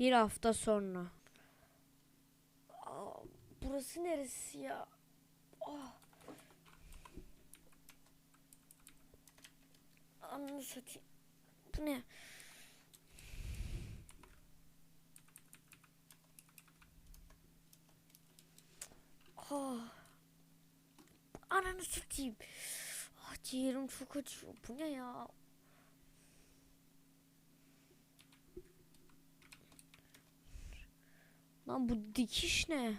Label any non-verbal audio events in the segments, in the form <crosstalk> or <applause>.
Bir hafta sonra. Aa, burası neresi ya? Ah. Ananı satayım. Bu ne? Ah. Ananı satayım. Ah ciğerim çok acıyor. Bu ne ya? Lan bu dikiş ne?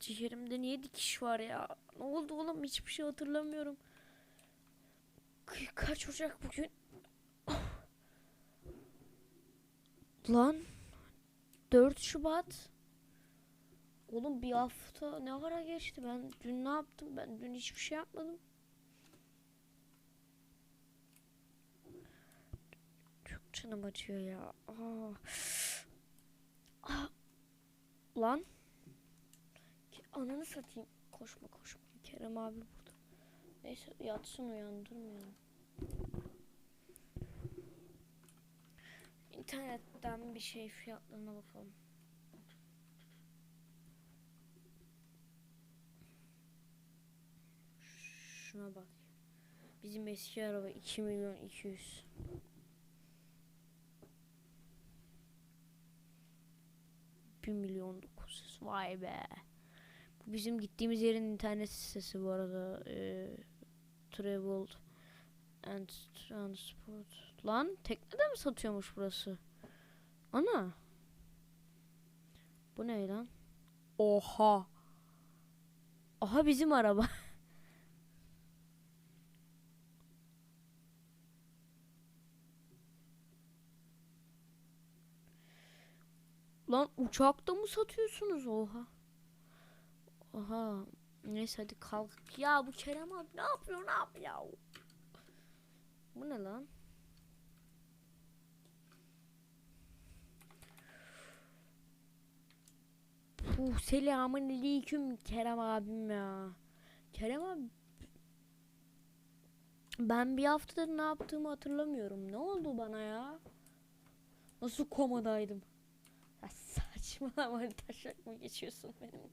Ciğerimde niye dikiş var ya? Ne oldu oğlum hiçbir şey hatırlamıyorum. Ka- Kaç Ocak bugün? Lan 4 Şubat. Oğlum bir hafta ne ara geçti ben dün ne yaptım ben dün hiçbir şey yapmadım. Çok canım acıyor ya. Aa. Aa. Lan. Ke- Ananı satayım. Koşma koşma. Kerem abi burada. Neyse yatsın uyandırmayalım. İnternetten bir şey fiyatlarına bakalım. Şuna bak. Bizim eski araba 2 milyon 200. Bir milyon dokuz. Vay be. Bu bizim gittiğimiz yerin internet sitesi bu arada. Ee, Travel and Transport. Lan tekne de mi satıyormuş burası? Ana. Bu ne lan? Oha. Aha bizim araba. <laughs> Lan uçakta mı satıyorsunuz oha? Oha. Neyse hadi kalk. Ya bu Kerem abi ne yapıyor ne yapıyor? Bu ne lan? Puh selamun aleyküm Kerem abim ya. Kerem abi ben bir haftadır ne yaptığımı hatırlamıyorum. Ne oldu bana ya? Nasıl komadaydım? Ya saçmalama taşak mı geçiyorsun benim?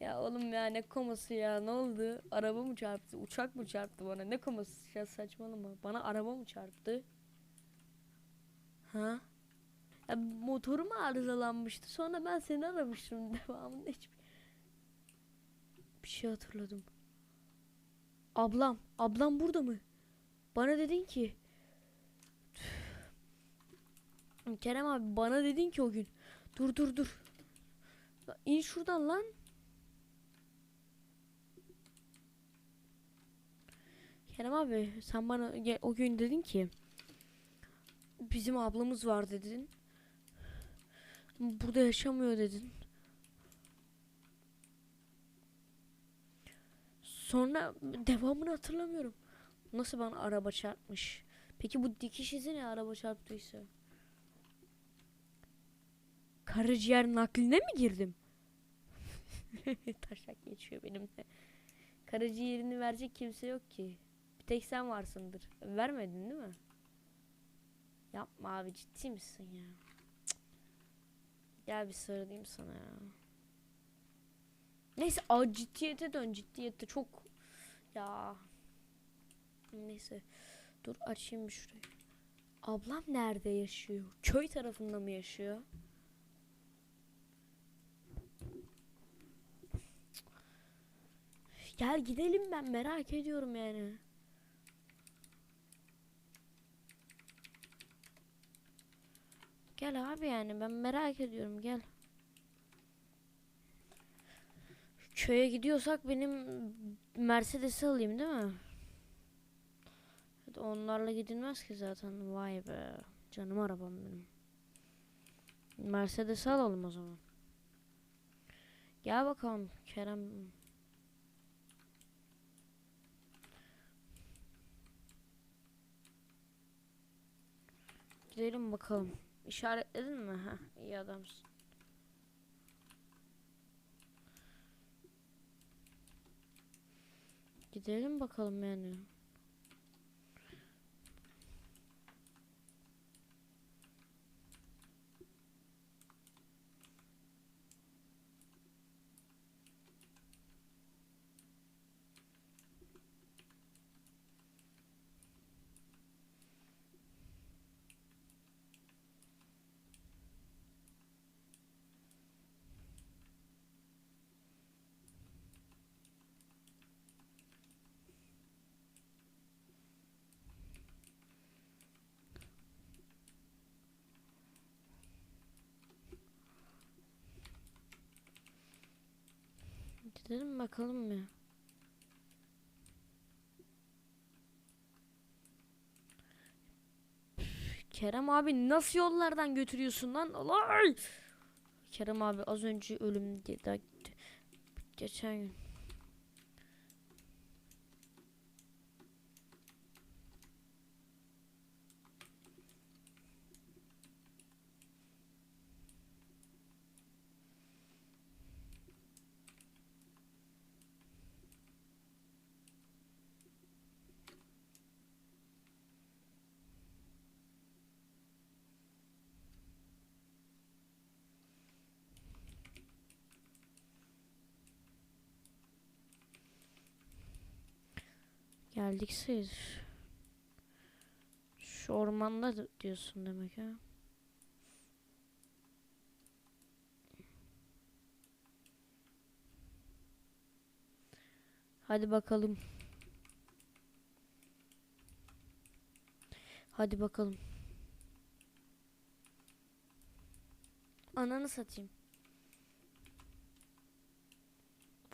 Ya oğlum ya ne koması ya ne oldu? Araba mı çarptı? Uçak mı çarptı bana? Ne koması ya saçmalama. Bana araba mı çarptı? Ha? Ya motorum arızalanmıştı. Sonra ben seni aramıştım. <laughs> Devamında hiçbir bir şey hatırladım. Ablam, ablam burada mı? Bana dedin ki Kerem abi bana dedin ki o gün. Dur dur dur. İn şuradan lan. Kerem abi sen bana o gün dedin ki bizim ablamız var dedin. Burada yaşamıyor dedin. Sonra devamını hatırlamıyorum. Nasıl bana araba çarpmış? Peki bu dikiş izi ne araba çarptıysa? Karaciğer nakline mi girdim? <laughs> Taşak geçiyor benimle. Karaciğerini verecek kimse yok ki. Bir tek sen varsındır. Vermedin değil mi? Yapma abi ciddi misin ya? Cık. Gel bir sarılayım sana ya. Neyse a ciddiyete dön ciddiyete çok ya. Neyse dur açayım şurayı. Ablam nerede yaşıyor? Köy tarafında mı yaşıyor? Gel gidelim ben merak ediyorum yani. Gel abi yani ben merak ediyorum gel. Köye gidiyorsak benim Mercedes'i alayım değil mi? Onlarla gidilmez ki zaten. Vay be. Canım arabam benim. Mercedes'i alalım o zaman. Gel bakalım Kerem. Gidelim bakalım. İşaretledin mi? Heh, iyi adamsın. Gidelim bakalım yani. Gidelim bakalım mı? Kerem abi nasıl yollardan götürüyorsun lan? Allah! Kerem abi az önce ölüm dedi. Geçen gün. Geldik sayılır. Şu ormanda da diyorsun demek ha. Hadi bakalım. Hadi bakalım. Ananı satayım.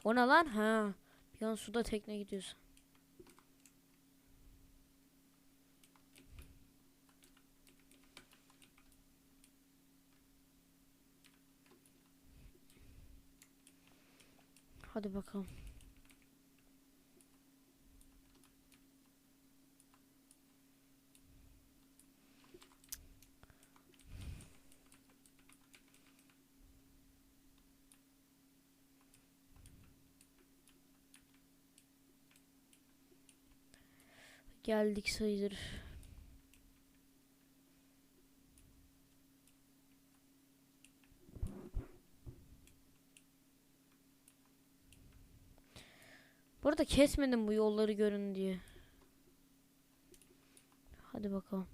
O ne lan? Ha. Bir an suda tekne gidiyorsun. Hadi bakalım. Geldik sayılır. Arada kesmedim bu yolları görün diye. Hadi bakalım.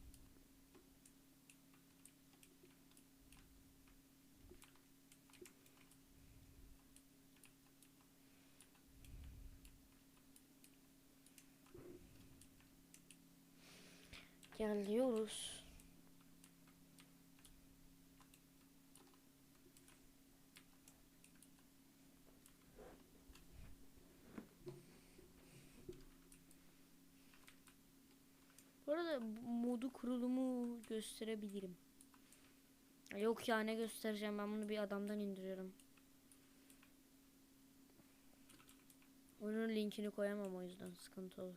Geliyoruz. Bu modu kurulumu gösterebilirim. Yok ya ne göstereceğim ben bunu bir adamdan indiriyorum. Onun linkini koyamam o yüzden sıkıntı olur.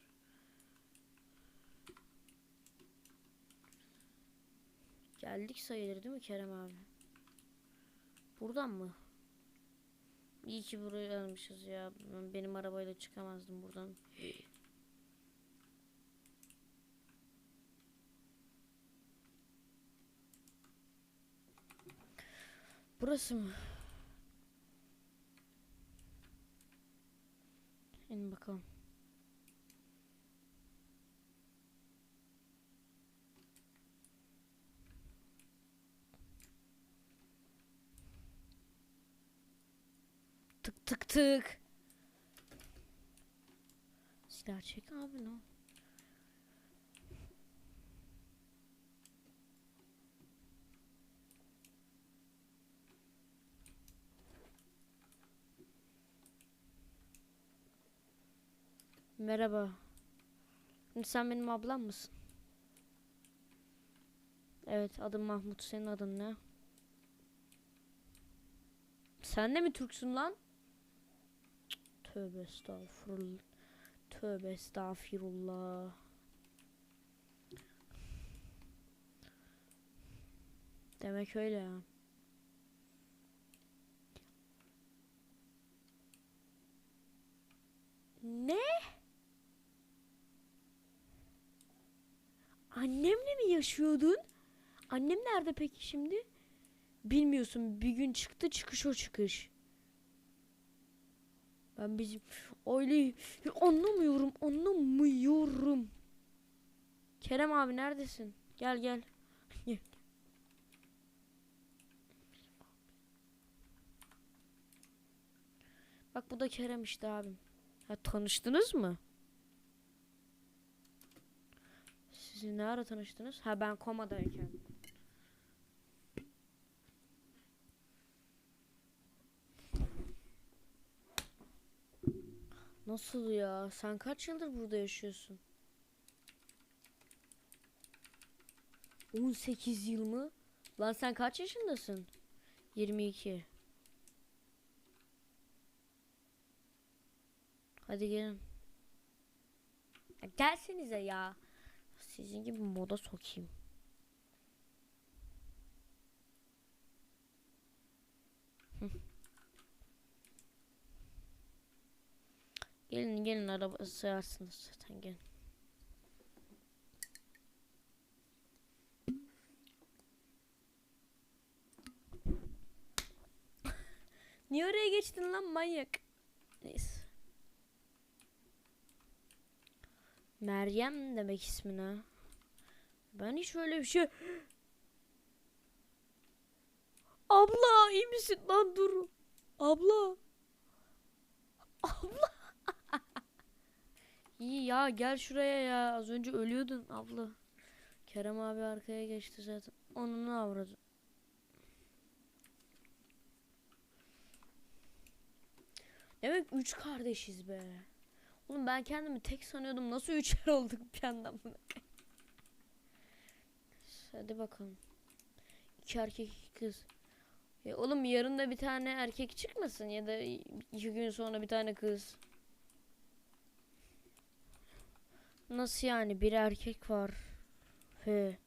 Geldik sayılır değil mi Kerem abi? Buradan mı? İyi ki buraya almışız ya. Ben benim arabayla çıkamazdım buradan. Burası mı? İn bakalım. Tık tık tık. Silah çek abi ne? Merhaba. Sen benim ablam mısın? Evet adım Mahmut. Senin adın ne? Sen de mi Türksün lan? Tövbe estağfurullah. Tövbe estağfirullah. Demek öyle ya. Ne? Annemle mi yaşıyordun? Annem nerede peki şimdi? Bilmiyorsun bir gün çıktı çıkış o çıkış. Ben bizim aileyi anlamıyorum anlamıyorum. Kerem abi neredesin? Gel <laughs> gel. Bak bu da Kerem işte abim. Ha tanıştınız mı? Siz ne ara tanıştınız? Ha ben komadayken. Nasıl ya? Sen kaç yıldır burada yaşıyorsun? 18 yıl mı? Lan sen kaç yaşındasın? 22. Hadi gelin. Gelsenize ya. Sizin gibi moda sokayım. Gelin gelin araba sığarsınız zaten gelin. Niye oraya geçtin lan manyak? Neyse. Meryem demek ismine. Ben hiç öyle bir şey... Abla iyi misin lan dur. Abla. Abla. <laughs> İyi ya gel şuraya ya. Az önce ölüyordun abla. Kerem abi arkaya geçti zaten. Onun avradı. Demek üç kardeşiz be. Oğlum ben kendimi tek sanıyordum. Nasıl üçer olduk bir bunu? Hadi bakalım. İki erkek iki kız. E oğlum yarın da bir tane erkek çıkmasın ya da iki gün sonra bir tane kız. Nasıl yani bir erkek var. He.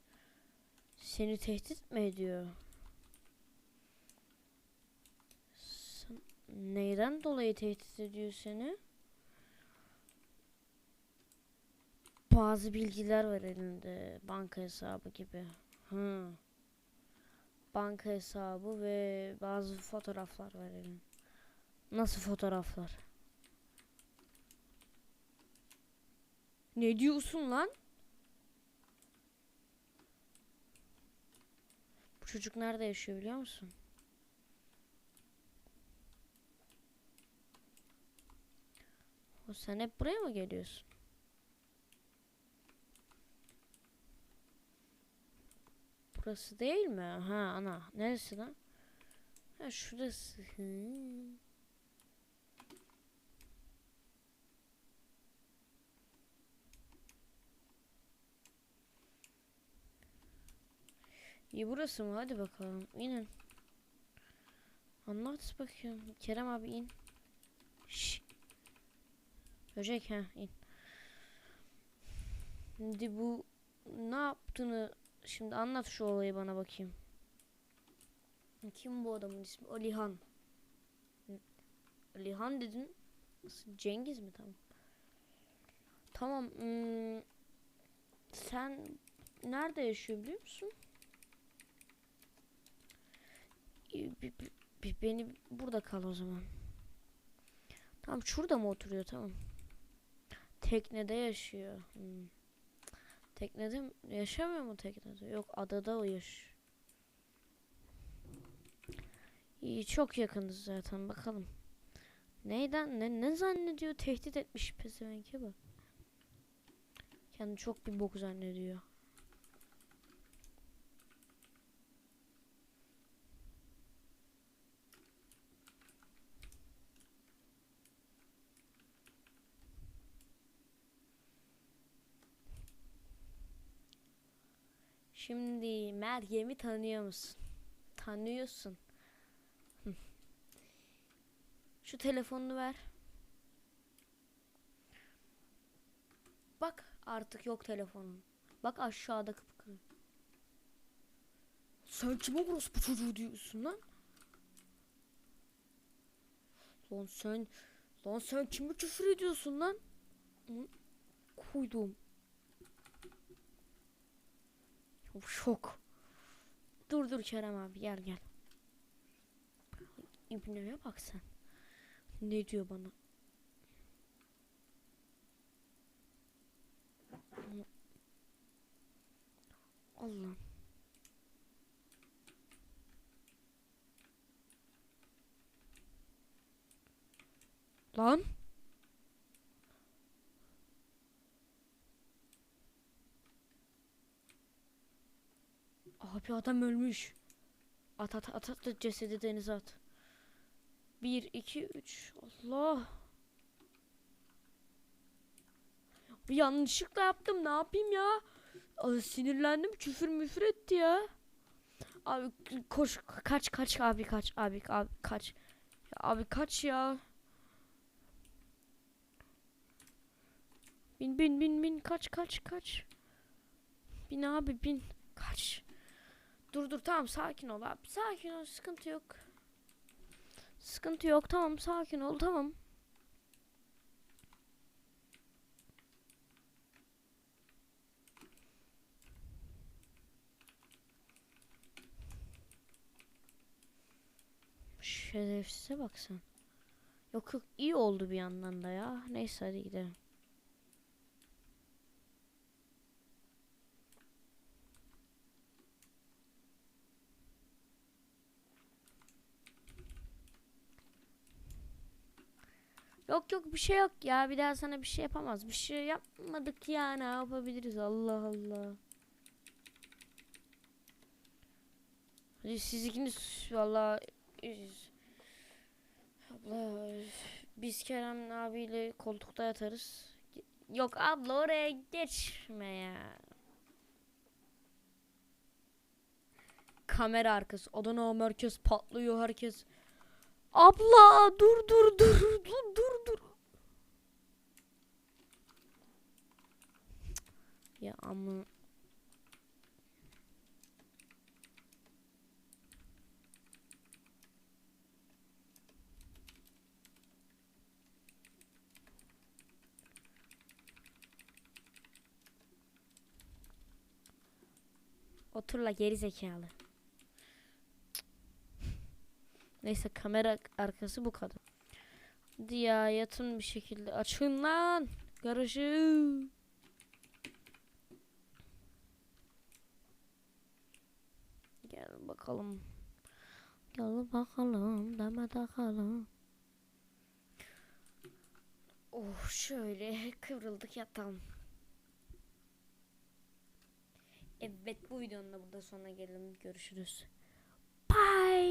Seni tehdit mi ediyor? Sen- neyden dolayı tehdit ediyor seni? Bazı bilgiler var elinde. Banka hesabı gibi. Hı. Banka hesabı ve bazı fotoğraflar var elinde. Nasıl fotoğraflar? Ne diyorsun lan? Bu çocuk nerede yaşıyor biliyor musun? Sen hep buraya mı geliyorsun? Burası değil mi? Ha ana. Neresi lan? Ha şurası. Hı. İyi burası mı? Hadi bakalım. İnin. Anlat bakayım. Kerem abi in. Şşş. Böcek ha in. Şimdi bu ne yaptığını şimdi anlat şu olayı bana bakayım. Kim bu adamın ismi? Alihan. Alihan dedin. Nasıl Cengiz mi tamam? Tamam. hmm, sen nerede yaşıyor biliyor musun? Ee, Beni burada kal o zaman. Tamam şurada mı oturuyor tamam. Teknede yaşıyor. Hmm. Teknede yaşamıyor mu teknede? Yok adada o yaş. İyi çok yakınız zaten bakalım. Neyden ne, ne zannediyor tehdit etmiş pezevenke bak. Kendi çok bir bok zannediyor. Şimdi Meryem'i tanıyor musun? Tanıyorsun. Şu telefonunu ver. Bak artık yok telefonun. Bak aşağıda kıpkırmızı. Sen kime bu çocuğu diyorsun lan? Lan sen lan sen kime küfür ediyorsun lan? Koydum. Şok. Dur dur Kerem abi gel gel. İbneye bak sen. Ne diyor bana? Allah. Lan. Abi adam ölmüş. At at at at cesedi denize at. Bir, iki, üç. Allah. Bir yanlışlıkla yaptım. Ne yapayım ya? Ay, sinirlendim. Küfür müfür etti ya. Abi koş kaç kaç abi kaç abi abi kaç. Ya abi kaç ya. Bin bin bin bin kaç kaç kaç. Bin abi bin kaç. Dur dur tamam sakin ol abi sakin ol sıkıntı yok. Sıkıntı yok tamam sakin ol tamam. Şerefsize bak sen. Yok yok iyi oldu bir yandan da ya. Neyse hadi gidelim. Yok yok bir şey yok ya. Bir daha sana bir şey yapamaz. Bir şey yapmadık ya. Ne yapabiliriz? Allah Allah. Hadi siz ikiniz valla abla biz Kerem abiyle koltukta yatarız. Yok abla oraya geçme ya. Kamera arkası. Adana merkez patlıyor herkes. Abla dur dur dur dur dur dur. Ya ama Otur la geri zekalı. Neyse kamera arkası bu kadar. Hadi ya yatın bir şekilde. Açın lan. Garajı. Gel bakalım. Gel bakalım. Deme takalım. Oh şöyle kıvrıldık yatalım. Evet bu videonun da burada sonuna gelelim. Görüşürüz. Bye.